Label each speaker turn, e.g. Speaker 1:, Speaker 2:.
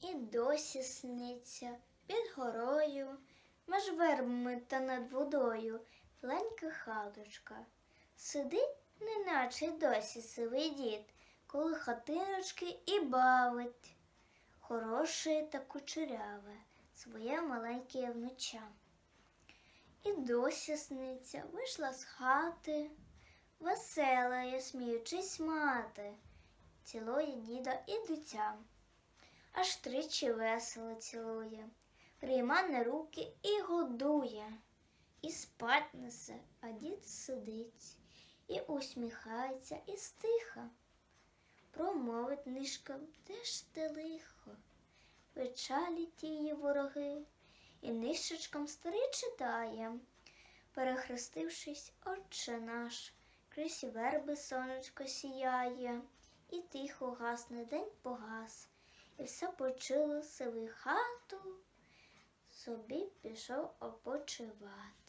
Speaker 1: І досі сниться під горою, меж вербами та над водою, маленька хаточка. Сидить, неначе досі сивий дід, коли хатиночки і бавить. Хороше та кучеряве, своє маленьке внуча. І досі сниться, вийшла з хати, весела, я сміючись мати, цілує діда і дитя, аж тричі весело цілує, прийма на руки і годує, і спать несе, а дід сидить, і усміхається, і стиха. Промовить нишком, де ж те лихо, печалі тії вороги, і нишечком старий читає, перехрестившись, Отче наш, крізь верби сонечко сіяє, і тихо гасне день погас, і все почило сивий хату, собі пішов опочивати.